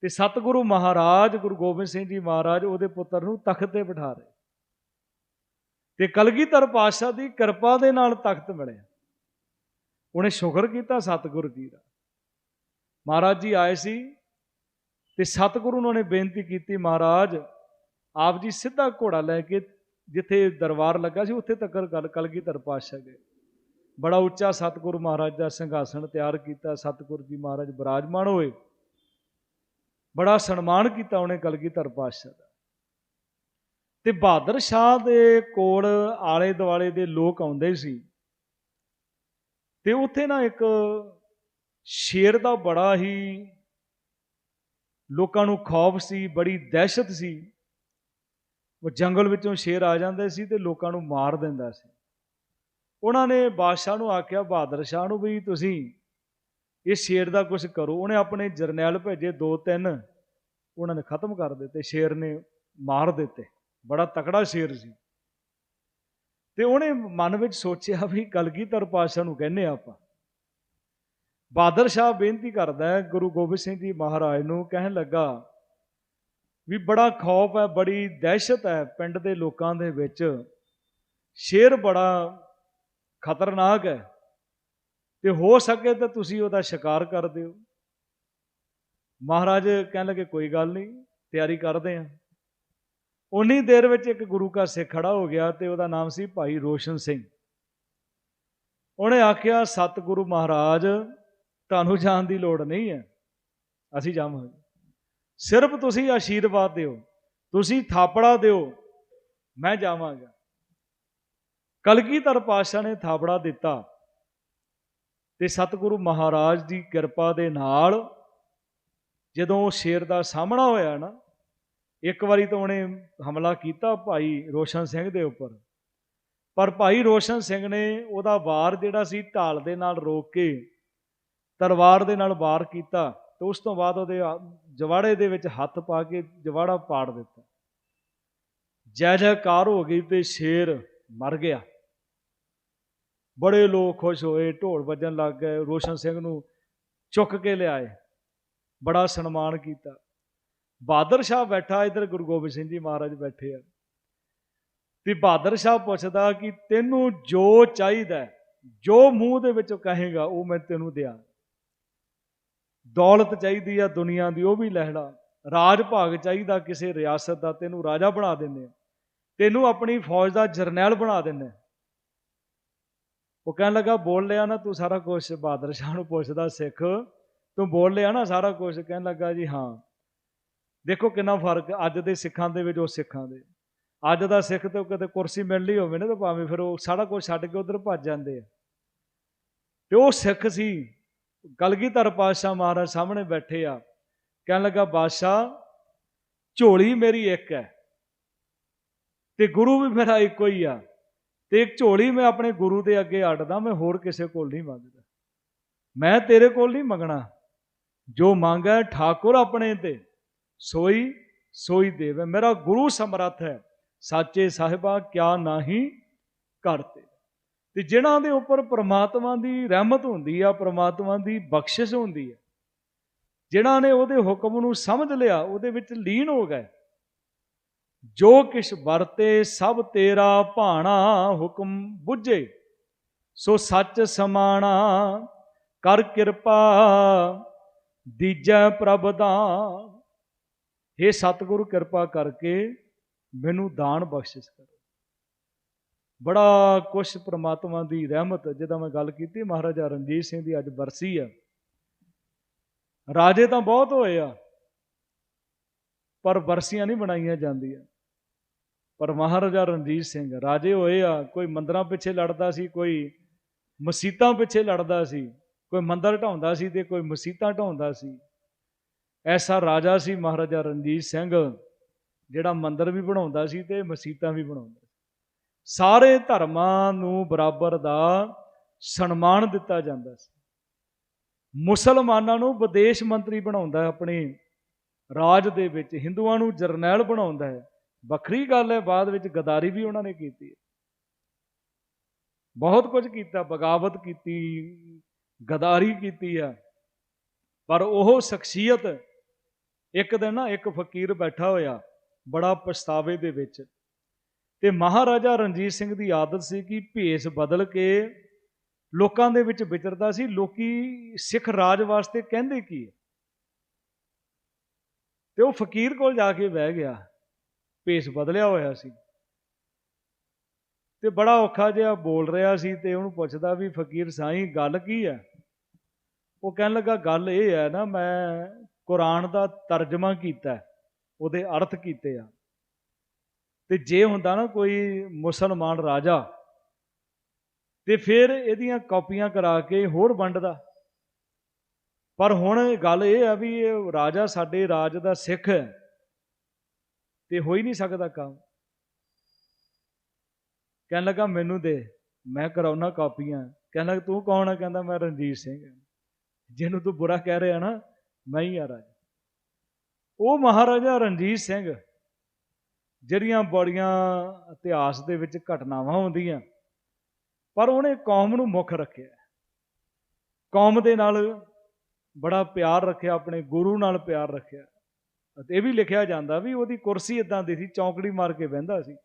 ਤੇ ਸਤਿਗੁਰੂ ਮਹਾਰਾਜ, ਗੁਰੂ ਗੋਬਿੰਦ ਸਿੰਘ ਜੀ ਮਹਾਰਾਜ ਉਹਦੇ ਪੁੱਤਰ ਨੂੰ ਤਖਤ ਤੇ ਬਿਠਾ ਰਹੇ। ਤੇ ਕਲਗੀਧਰ ਪਾਤਸ਼ਾਹ ਦੀ ਕਿਰਪਾ ਦੇ ਨਾਲ ਤਖਤ ਮਿਲਿਆ। ਉਹਨੇ ਸ਼ੁਕਰ ਕੀਤਾ ਸਤਿਗੁਰੂ ਜੀ ਦਾ। ਮਹਾਰਾਜ ਜੀ ਆਏ ਸੀ ਤੇ ਸਤਿਗੁਰੂ ਨੂੰ ਨੇ ਬੇਨਤੀ ਕੀਤੀ, ਮਹਾਰਾਜ, ਆਪ ਜੀ ਸਿੱਧਾ ਘੋੜਾ ਲੈ ਕੇ ਜਿੱਥੇ ਦਰਬਾਰ ਲੱਗਾ ਸੀ, ਉੱਥੇ ਤੱਕ ਗੱਲ ਕਲਗੀਧਰ ਪਾਤਸ਼ਾਹ ਗਏ। ਬੜਾ ਉੱਚਾ ਸਤਿਗੁਰੂ ਮਹਾਰਾਜ ਦਾ ਸਿੰਘਾਸਣ ਤਿਆਰ ਕੀਤਾ, ਸਤਿਗੁਰੂ ਜੀ ਮਹਾਰਾਜ ਬਿਰਾਜਮਾਨ ਹੋਏ। ਬੜਾ ਸਨਮਾਨ ਕੀਤਾ ਉਹਨੇ ਕਲਗੀਧਰ ਪਾਤਸ਼ਾਹ ਦਾ। ਤੇ ਬਹਾਦਰ ਸ਼ਾਹ ਦੇ ਕੋਲ ਆਲੇ ਦੁਆਲੇ ਦੇ ਲੋਕ ਆਉਂਦੇ ਸੀ। ਤੇ ਉੱਥੇ ਨਾ ਇੱਕ ਸ਼ੇਰ ਦਾ ਬੜਾ ਹੀ ਲੋਕਾਂ ਨੂੰ ਖੌਫ ਸੀ, ਬੜੀ ਦਹਿਸ਼ਤ ਸੀ। ਉਹ ਜੰਗਲ ਵਿੱਚੋਂ ਸ਼ੇਰ ਆ ਜਾਂਦੇ ਸੀ ਤੇ ਲੋਕਾਂ ਨੂੰ ਮਾਰ ਦਿੰਦਾ ਸੀ। ਉਹਨਾਂ ਨੇ ਬਾਦਸ਼ਾਹ ਨੂੰ ਆਖਿਆ, ਬਹਾਦਰ ਸ਼ਾਹ ਨੂੰ ਵੀ ਤੁਸੀਂ ਇਹ ਸ਼ੇਰ ਦਾ ਕੁਝ ਕਰੋ। ਉਹਨੇ ਆਪਣੇ ਜਰਨੈਲ ਭੇਜੇ ਦੋ ਤਿੰਨ। ਉਹਨਾਂ ਨੇ ਖਤਮ ਕਰ ਦਿੱਤੇ। ਸ਼ੇਰ ਨੇ ਮਾਰ ਦਿੱਤੇ। ਬੜਾ ਤਕੜਾ ਸ਼ੇਰ ਸੀ। ਤੇ ਉਹਨੇ ਮਨ ਵਿੱਚ ਸੋਚਿਆ ਵੀ ਕਲਗੀਧਰ ਪਾਸ਼ਾ ਨੂੰ ਕਹਿੰਨੇ ਆਪਾਂ। ਬਾਦਰ ਸ਼ਾਹ ਬੇਨਤੀ ਕਰਦਾ ਹੈ, ਗੁਰੂ ਗੋਬਿੰਦ ਸਿੰਘ ਜੀ ਮਹਾਰਾਜ ਨੂੰ ਕਹਿਣ ਲੱਗਾ ਵੀ ਬੜਾ ਖੌਫ ਹੈ, ਬੜੀ ਦਹਿਸ਼ਤ ਹੈ ਪਿੰਡ ਦੇ ਲੋਕਾਂ ਦੇ ਵਿੱਚ। ਸ਼ੇਰ ਬੜਾ ਖਤਰਨਾਕ ਹੈ। ਤੇ ਹੋ ਸਕੇ ਤਾਂ ਤੁਸੀਂ ਉਹਦਾ ਸ਼ਿਕਾਰ ਕਰ ਦਿਓ। ਮਹਾਰਾਜ ਕਹਿਣ ਲੱਗੇ, ਕੋਈ ਗੱਲ ਨਹੀਂ, ਤਿਆਰੀ ਕਰਦੇ ਆ ਉਨੀ ਦੇਰ ਵਿੱਚ ਇੱਕ ਗੁਰੂ ਕਾ ਸਿੱਖ ਖੜਾ ਹੋ ਗਿਆ ਤੇ ਉਹਦਾ ਨਾਮ ਸੀ ਭਾਈ ਰੋਸ਼ਨ ਸਿੰਘ। ਉਹਨੇ ਆਖਿਆ, ਸਤਿਗੁਰੂ ਮਹਾਰਾਜ, ਤੁਹਾਨੂੰ ਜਾਣ ਦੀ ਲੋੜ ਨਹੀਂ ਹੈ। ਅਸੀਂ ਜਾਵਾਂਗੇ। ਸਿਰਫ ਤੁਸੀਂ ਆਸ਼ੀਰਵਾਦ ਦਿਓ, ਤੁਸੀਂ ਥਾਪੜਾ ਦਿਓ, ਮੈਂ ਜਾਵਾਂਗਾ। ਕਲਗੀਧਰ ਪਾਤਸ਼ਾਹ ਨੇ ਥਾਪੜਾ ਦਿੱਤਾ। ਤੇ ਸਤਿਗੁਰੂ ਮਹਾਰਾਜ ਦੀ ਕਿਰਪਾ ਦੇ ਨਾਲ ਜਦੋਂ ਉਹ ਸ਼ੇਰ ਦਾ ਸਾਹਮਣਾ ਹੋਇਆ ਨਾ, ਇੱਕ ਵਾਰੀ ਤਾਂ ਉਹਨੇ ਹਮਲਾ ਕੀਤਾ ਭਾਈ ਰੋਸ਼ਨ ਸਿੰਘ ਦੇ ਉੱਪਰ। ਪਰ ਭਾਈ ਰੋਸ਼ਨ ਸਿੰਘ ਨੇ ਉਹਦਾ ਵਾਰ ਜਿਹੜਾ ਸੀ ਢਾਲ ਦੇ ਨਾਲ ਰੋਕ ਕੇ, ਤਲਵਾਰ ਦੇ ਨਾਲ ਵਾਰ ਕੀਤਾ ਤੇ ਉਸ ਤੋਂ ਬਾਅਦ ਉਹਦੇ ਜਵਾੜੇ ਦੇ ਵਿੱਚ ਹੱਥ ਪਾ ਕੇ ਜਵਾੜਾ ਪਾੜ ਦਿੱਤਾ। ਜੈ ਜੈਕਾਰ ਹੋ ਗਈ ਤੇ ਸ਼ੇਰ ਮਰ ਗਿਆ। ਬੜੇ ਲੋਕ ਖੁਸ਼ ਹੋਏ, ਢੋਲ ਵੱਜਣ ਲੱਗ ਗਏ, ਰੋਸ਼ਨ ਸਿੰਘ ਨੂੰ ਚੁੱਕ ਕੇ ਲਿਆਏ, ਬੜਾ ਸਨਮਾਨ ਕੀਤਾ। ਬਹਾਦਰ ਸ਼ਾਹ ਬੈਠਾ, ਇਧਰ ਗੁਰੂ ਗੋਬਿੰਦ ਸਿੰਘ ਜੀ ਮਹਾਰਾਜ ਬੈਠੇ ਆ। ਤੇ ਬਹਾਦਰ ਸ਼ਾਹ ਪੁੱਛਦਾ ਕਿ ਤੈਨੂੰ ਜੋ ਚਾਹੀਦਾ ਜੋ ਮੂੰਹ ਦੇ ਵਿੱਚੋਂ ਕਹੇਗਾ, ਉਹ ਮੈਂ ਤੈਨੂੰ ਦਿਆਂ। ਦੌਲਤ ਚਾਹੀਦੀ ਆ ਦੁਨੀਆ ਦੀ, ਉਹ ਵੀ ਲੈਣਾ। ਰਾਜ ਭਾਗ ਚਾਹੀਦਾ ਕਿਸੇ ਰਿਆਸਤ ਦਾ, ਤੈਨੂੰ ਰਾਜਾ ਬਣਾ ਦਿੰਦੇ ਤੈਨੂੰ ਆਪਣੀ ਫੌਜ ਦਾ ਜਰਨੈਲ ਬਣਾ ਦਿੰਦੇ ਉਹ ਕਹਿਣ ਲੱਗਾ, ਬੋਲ ਲਿਆ ਨਾ ਤੂੰ ਸਾਰਾ ਕੁਝ ਬਹਾਦਰ ਸ਼ਾਹ ਨੂੰ ਪੁੱਛਦਾ ਸਿੱਖ, ਤੂੰ ਬੋਲ ਲਿਆ ਨਾ ਸਾਰਾ ਕੁਝ ਕਹਿਣ ਲੱਗਾ ਜੀ ਹਾਂ। ਦੇਖੋ ਕਿੰਨਾ ਫ਼ਰਕ ਅੱਜ ਦੇ ਸਿੱਖਾਂ ਦੇ ਵਿੱਚ, ਉਹ ਸਿੱਖਾਂ ਦੇ। ਅੱਜ ਦਾ ਸਿੱਖ ਤੇ ਕਿਤੇ ਕੁਰਸੀ ਮਿਲ ਲਈ ਹੋਵੇ ਨਾ ਤਾਂ ਭਾਵੇਂ ਫਿਰ ਉਹ ਸਾਰਾ ਕੁਝ ਛੱਡ ਕੇ ਉਧਰ ਭੱਜ ਜਾਂਦੇ ਆ। ਤੇ ਉਹ ਸਿੱਖ ਸੀ ਕਲਗੀਧਰ ਪਾਤਸ਼ਾਹ ਮਹਾਰਾਜ ਸਾਹਮਣੇ ਬੈਠੇ ਆ। ਕਹਿਣ ਲੱਗਾ, ਬਾਦਸ਼ਾਹ, ਝੋਲੀ ਮੇਰੀ ਇੱਕ ਹੈ ਤੇ ਗੁਰੂ ਵੀ ਮੇਰਾ ਇੱਕੋ ਹੀ ਆ। ਤੇ ਇੱਕ ਝੋਲੀ ਮੈਂ ਆਪਣੇ ਗੁਰੂ ਦੇ ਅੱਗੇ ਅੱਡਦਾ, ਮੈਂ ਹੋਰ ਕਿਸੇ ਕੋਲ ਨਹੀਂ ਮੰਗਦਾ। ਮੈਂ ਤੇਰੇ ਕੋਲ ਨਹੀਂ ਮੰਗਣਾ। ਜੋ ਮੰਗਾ ਠਾਕੁਰ ਆਪਣੇ ਤੇ, ਸੋਈ ਸੋਈ ਦੇਵੇ। ਮੇਰਾ ਗੁਰੂ ਸਮਰੱਥ ਹੈ, ਸਾਚੇ ਸਾਹਿਬਾ ਕਿਆ ਨਾਹੀ ਕਰਤੇ ਤੇ। ਜਿਨ੍ਹਾਂ ਦੇ ਉੱਪਰ ਪ੍ਰਮਾਤਮਾ ਦੀ ਰਹਿਮਤ ਹੁੰਦੀ ਆ, ਪ੍ਰਮਾਤਮਾ ਦੀ ਬਖਸ਼ਿਸ਼ ਹੁੰਦੀ ਹੈ ਜਿਨ੍ਹਾਂ ਨੇ ਉਹਦੇ ਹੁਕਮ ਨੂੰ ਸਮਝ ਲਿਆ, ਉਹਦੇ ਵਿੱਚ ਲੀਨ ਹੋ ਗਏ ਜੋ ਕਿਛ ਵਰਤੇ ਸਭ ਤੇਰਾ ਭਾਣਾ ਹੁਕਮ ਬੁੱਝੇ, ਸੋ ਸੱਚ ਸਮਾਣਾ ਕਰ ਕਿਰਪਾ, ਦੀਜੈ ਪ੍ਰਭ ਦਾਨ। हे ਸਤਿਗੁਰੂ, ਕਿਰਪਾ ਕਰਕੇ ਮੈਨੂੰ ਦਾਨ ਬਖਸ਼ਿਸ਼ ਕਰੋ। ਬੜਾ ਕੁਛ ਪ੍ਰਮਾਤਮਾ ਦੀ ਰਹਿਮਤ, ਜਿਹਦਾ ਮੈਂ ਗੱਲ ਕੀਤੀ, ਮਹਾਰਾਜਾ ਰਣਜੀਤ ਸਿੰਘ ਦੀ ਅੱਜ ਬਰਸੀ ਆ। ਰਾਜੇ ਤਾਂ ਬਹੁਤ ਹੋਏ ਆ, ਪਰ ਬਰਸੀਆਂ ਨਹੀਂ ਬਣਾਈਆਂ ਜਾਂਦੀਆਂ। ਪਰ ਮਹਾਰਾਜਾ ਰਣਜੀਤ ਸਿੰਘ ਰਾਜੇ ਹੋਏ ਆ, ਕੋਈ ਮੰਦਰਾਂ ਪਿੱਛੇ ਲੜਦਾ ਸੀ, ਕੋਈ ਮਸੀਤਾਂ ਪਿੱਛੇ ਲੜਦਾ ਸੀ, ਕੋਈ ਮੰਦਰ ਢਾਉਂਦਾ ਸੀ ਤੇ ਕੋਈ ਮਸੀਤਾਂ ਢਾਉਂਦਾ ਸੀ। ਐਸਾ ਰਾਜਾ ਸੀ ਮਹਾਰਾਜਾ ਰਣਜੀਤ ਸਿੰਘ, ਜਿਹੜਾ ਮੰਦਰ ਵੀ ਬਣਾਉਂਦਾ ਸੀ ਤੇ ਮਸੀਤਾਂ ਵੀ ਬਣਾਉਂਦਾ ਸੀ। ਸਾਰੇ ਧਰਮਾਂ ਨੂੰ ਬਰਾਬਰ ਦਾ ਸਨਮਾਨ ਦਿੱਤਾ ਜਾਂਦਾ ਸੀ। ਮੁਸਲਮਾਨਾਂ ਨੂੰ ਵਿਦੇਸ਼ ਮੰਤਰੀ ਬਣਾਉਂਦਾ ਆਪਣੇ ਰਾਜ ਦੇ ਵਿੱਚ ਹਿੰਦੂਆਂ ਨੂੰ ਜਰਨੈਲ ਬਣਾਉਂਦਾ ਹੈ। ਵੱਖਰੀ ਗੱਲ ਹੈ, ਬਾਅਦ ਵਿੱਚ ਗਦਾਰੀ ਵੀ ਉਹਨਾਂ ਨੇ ਕੀਤੀ ਹੈ। ਬਹੁਤ ਕੁਝ ਕੀਤਾ, ਬਗਾਵਤ ਕੀਤੀ, ਗਦਾਰੀ ਕੀਤੀ ਆ ਪਰ ਉਹ ਸ਼ਖਸੀਅਤ ਇੱਕ ਦਿਨ ਨਾ ਇੱਕ ਫਕੀਰ ਬੈਠਾ ਹੋਇਆ, ਬੜਾ ਪਛਤਾਵੇ ਦੇ ਵਿੱਚ। ਤੇ ਮਹਾਰਾਜਾ ਰਣਜੀਤ ਸਿੰਘ ਦੀ ਆਦਤ ਸੀ ਕਿ ਭੇਸ ਬਦਲ ਕੇ ਲੋਕਾਂ ਦੇ ਵਿੱਚ ਵਿਚਰਦਾ ਸੀ। ਲੋਕੀ ਸਿੱਖ ਰਾਜ ਵਾਸਤੇ ਕਹਿੰਦੇ ਕੀ ਤੇ ਉਹ ਫਕੀਰ ਕੋਲ ਜਾ ਕੇ ਬਹਿ ਗਿਆ। ਭੇਸ ਬਦਲਿਆ ਹੋਇਆ ਸੀ। ਤੇ ਬੜਾ ਔਖਾ ਜਿਹਾ ਬੋਲ ਰਿਹਾ ਸੀ ਤੇ ਉਹਨੂੰ ਪੁੱਛਦਾ ਵੀ ਫਕੀਰ ਸਾਈਂ, ਗੱਲ ਕੀ ਹੈ? ਉਹ ਕਹਿਣ ਲੱਗਾ, ਗੱਲ ਇਹ ਹੈ ਨਾ, ਮੈਂ ਕੁਰਾਨ ਦਾ ਤਰਜਮਾ ਕੀਤਾ ਉਹਦੇ ਅਰਥ ਕੀਤੇ ਆ। ਤੇ ਜੇ ਹੁੰਦਾ ਨਾ ਕੋਈ ਮੁਸਲਮਾਨ ਰਾਜਾ, ਤੇ ਫਿਰ ਇਹਦੀਆਂ ਕਾਪੀਆਂ ਕਰਾ ਕੇ ਹੋਰ ਵੰਡਦਾ। ਪਰ ਹੁਣ ਗੱਲ ਇਹ ਆ ਵੀ ਇਹ ਰਾਜਾ ਸਾਡੇ ਰਾਜ ਦਾ ਸਿੱਖ ਹੈ। ਤੇ ਹੋ ਹੀ ਨਹੀਂ ਸਕਦਾ ਕੰਮ। ਕਹਿਣ ਲੱਗਾ, ਮੈਨੂੰ ਦੇ, ਮੈਂ ਕਰਾਉਣਾ ਕਾਪੀਆਂ। ਕਹਿਣ ਲੱਗਾ, ਤੂੰ ਕੌਣ ਆ? ਕਹਿੰਦਾ, ਮੈਂ ਰਣਜੀਤ ਸਿੰਘ ਜਿਹਨੂੰ ਤੂੰ ਬੁਰਾ ਕਹਿ ਰਿਹਾ ਨਾ, ਮੈਂ ਹੀ ਆ ਰਾਜਾ। ਉਹ ਮਹਾਰਾਜਾ ਰਣਜੀਤ ਸਿੰਘ, ਜਿਹੜੀਆਂ ਬੜੀਆਂ ਇਤਿਹਾਸ ਦੇ ਵਿੱਚ ਘਟਨਾਵਾਂ ਹੁੰਦੀਆਂ, ਪਰ ਉਹਨੇ ਕੌਮ ਨੂੰ ਮੁੱਖ ਰੱਖਿਆ। ਕੌਮ ਦੇ ਨਾਲ ਬੜਾ ਪਿਆਰ ਰੱਖਿਆ, ਆਪਣੇ ਗੁਰੂ ਨਾਲ ਪਿਆਰ ਰੱਖਿਆ। ਅਤੇ ਇਹ ਵੀ ਲਿਖਿਆ ਜਾਂਦਾ ਵੀ ਉਹਦੀ ਕੁਰਸੀ ਇਦਾਂ ਦੀ ਸੀ, ਚੌਂਕੜੀ ਮਾਰ ਕੇ ਬਹਿੰਦਾ ਸੀ।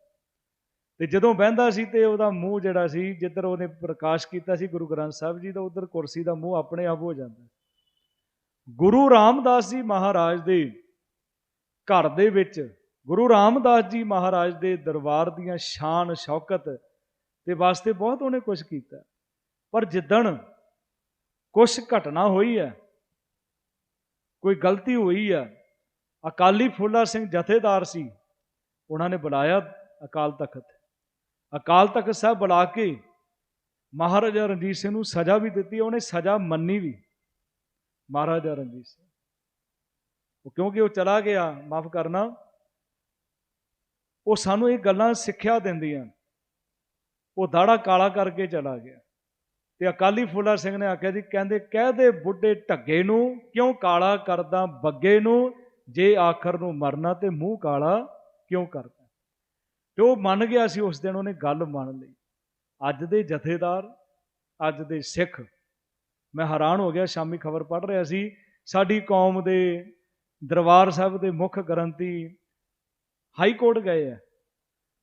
ਤੇ ਜਦੋਂ ਬਹਿੰਦਾ ਸੀ ਤੇ ਉਹਦਾ ਮੂੰਹ ਜਿਹੜਾ ਸੀ, ਜਿੱਧਰ ਉਹਨੇ ਪ੍ਰਕਾਸ਼ ਕੀਤਾ ਸੀ ਗੁਰੂ ਗ੍ਰੰਥ ਸਾਹਿਬ ਜੀ ਦਾ, ਉਧਰ ਕੁਰਸੀ ਦਾ ਮੂੰਹ ਆਪਣੇ ਆਪ ਹੋ ਜਾਂਦਾ। ਗੁਰੂ ਰਾਮਦਾਸ ਜੀ ਮਹਾਰਾਜ ਦੇ ਘਰ ਦੇ ਵਿੱਚ, ਗੁਰੂ ਰਾਮਦਾਸ ਜੀ ਮਹਾਰਾਜ ਦੇ ਦਰਬਾਰ ਦੀਆਂ ਸ਼ਾਨ ਸ਼ੌਕਤ ਦੇ ਵਾਸਤੇ ਬਹੁਤ ਉਹਨੇ ਕੁਝ ਕੀਤਾ। ਪਰ ਜਿੱਦਣ ਕੁਝ ਘਟਨਾ ਹੋਈ ਹੈ, ਕੋਈ ਗਲਤੀ ਹੋਈ ਹੈ ਅਕਾਲੀ ਫੂਲਾ ਸਿੰਘ ਜਥੇਦਾਰ ਸੀ। ਉਹਨਾਂ ਨੇ ਬੁਲਾਇਆ ਅਕਾਲ ਤਖਤ। ਅਕਾਲ ਤਖਤ ਸਾਹਿਬ ਬੁਲਾ ਕੇ ਮਹਾਰਾਜਾ ਰਣਜੀਤ ਸਿੰਘ ਨੂੰ ਸਜ਼ਾ ਵੀ ਦਿੱਤੀ, ਉਹਨੇ ਸਜ਼ਾ ਮੰਨੀ ਵੀ। ਮਹਾਰਾਜਾ ਰਣਜੀਤ ਸਿੰਘ। ਉਹ ਕਿਉਂਕਿ ਉਹ ਚਲਾ ਗਿਆ, ਮਾਫ ਕਰਨਾ। ਉਹ ਸਾਨੂੰ ਇਹ ਗੱਲਾਂ ਸਿੱਖਿਆ ਦਿੰਦੀਆਂ। ਉਹ ਦਾੜਾ ਕਾਲਾ ਕਰਕੇ ਚਲਾ ਗਿਆ। ਤੇ ਅਕਾਲੀ ਫੂਲਾ ਸਿੰਘ ਨੇ ਆਖਿਆ ਜੀ, ਕਹਿੰਦੇ ਕਹਦੇ ਬੁੱਢੇ ਢੱਗੇ ਨੂੰ ਕਿਉਂ ਕਾਲਾ ਕਰਦਾ, ਬੱਗੇ ਨੂੰ ਜੇ ਆਖਰ ਨੂੰ ਮਰਨਾ ਤੇ ਮੂੰਹ ਕਾਲਾ ਕਿਉਂ ਕਰਦਾ? ਤੇ ਉਹ ਮੰਨ ਗਿਆ ਸੀ, ਉਸ ਦਿਨ ਉਹਨੇ ਗੱਲ ਮੰਨ ਲਈ। ਅੱਜ ਦੇ ਜਥੇਦਾਰ, ਅੱਜ ਦੇ ਸਿੱਖ। ਮੈਂ ਹੈਰਾਨ ਹੋ ਗਿਆ, ਸ਼ਾਮੀ ਖਬਰ ਪੜ੍ਹ ਰਿਹਾ ਸੀ, ਸਾਡੀ ਕੌਮ ਦੇ ਦਰਬਾਰ ਸਾਹਿਬ ਦੇ ਮੁੱਖ ਗ੍ਰੰਥੀ ਹਾਈ ਕੋਰਟ ਗਏ ਆ।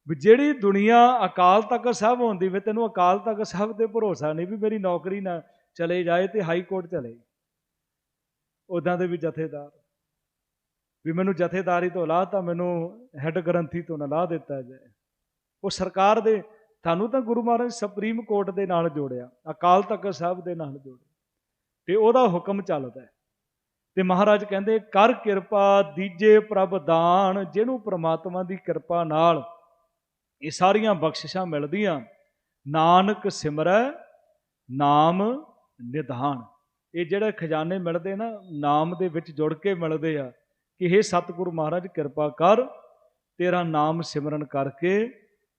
ਵੀ ਜਿਹੜੀ ਦੁਨੀਆ ਅਕਾਲ ਤਖਤ ਸਾਹਿਬ ਹੁੰਦੀ ਵੇ ਤੈਨੂੰ ਅਕਾਲ ਤਖਤ ਸਾਹਿਬ ਤੇ ਭਰੋਸਾ ਨਹੀਂ ਵੀ ਮੇਰੀ ਨੌਕਰੀ ਨਾ ਚਲੇ ਜਾਏ ਤੇ ਹਾਈ ਕੋਰਟ ਚਲੇ ਉਦਾਂ ਦੇ ਵੀ ਜਥੇਦਾਰ। ਵੀ ਮੈਨੂੰ ਜਥੇਦਾਰੀ ਤੋਂ ਲਾ ਤਾਂ ਮੈਨੂੰ ਹੈੱਡ ਗ੍ਰੰਥੀ ਤੋਂ ਨਾ ਲਾ ਦਿੱਤਾ ਜਾਏ। ਉਹ ਸਰਕਾਰ ਦੇ, ਤੁਹਾਨੂੰ ਤਾਂ ਗੁਰੂ ਮਹਾਰਾਜ ਸੁਪਰੀਮ ਕੋਰਟ ਦੇ ਨਾਲ ਜੋੜਿਆ, ਅਕਾਲ ਤਖਤ ਸਾਹਿਬ ਦੇ ਨਾਲ ਜੋੜਿਆ। ਤੇ ਉਹਦਾ ਹੁਕਮ ਚੱਲਦਾ ਹੈ। ਤੇ ਮਹਾਰਾਜ ਕਹਿੰਦੇ, ਕਰ ਕਿਰਪਾ, ਦੀਜੇ ਪ੍ਰਭ ਦਾਨ, ਜਿਹਨੂੰ ਪ੍ਰਮਾਤਮਾ ਦੀ ਕਿਰਪਾ ਨਾਲ ਇਹ ਸਾਰੀਆਂ ਬਖਸ਼ਿਸ਼ਾਂ ਮਿਲਦੀਆਂ, ਨਾਨਕ ਸਿਮਰੈ, ਨਾਮ ਨਿਧਾਨ। ਇਹ ਜਿਹੜੇ ਖਜ਼ਾਨੇ ਮਿਲਦੇ ਨਾ, ਨਾਮ ਦੇ ਵਿੱਚ ਜੁੜ ਕੇ ਮਿਲਦੇ ਆ ਕਿ ਇਹ ਸਤਿਗੁਰੂ ਮਹਾਰਾਜ, ਕਿਰਪਾ ਕਰ, ਤੇਰਾ ਨਾਮ ਸਿਮਰਨ ਕਰਕੇ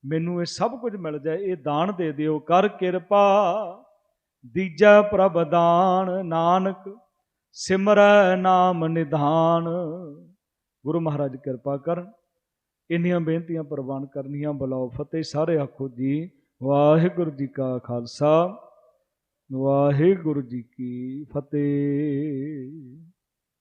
ਮੈਨੂੰ ਇਹ ਸਭ ਕੁਝ ਮਿਲ ਜਾਏ, ਇਹ ਦਾਨ ਦੇ ਦਿਓ ਕਰ ਕਿਰਪਾ। ਦੀਜਾ ਪ੍ਰਭ ਦਾਨ ਨਾਨਕ, ਸਿਮਰੈ ਨਾਮ ਨਿਧਾਨ। ਗੁਰੂ ਮਹਾਰਾਜ ਕਿਰਪਾ ਕਰਨ। ਇੰਨੀਆਂ ਬੇਨਤੀਆਂ ਪ੍ਰਵਾਨ ਕਰਨੀਆਂ, ਬੁਲਾਓ ਫਤਿਹ, ਸਾਰੇ ਆਖੋ ਜੀ, ਵਾਹਿਗੁਰੂ ਜੀ ਕਾ ਖਾਲਸਾ, ਵਾਹਿਗੁਰੂ ਜੀ ਕੀ ਫਤਿਹ।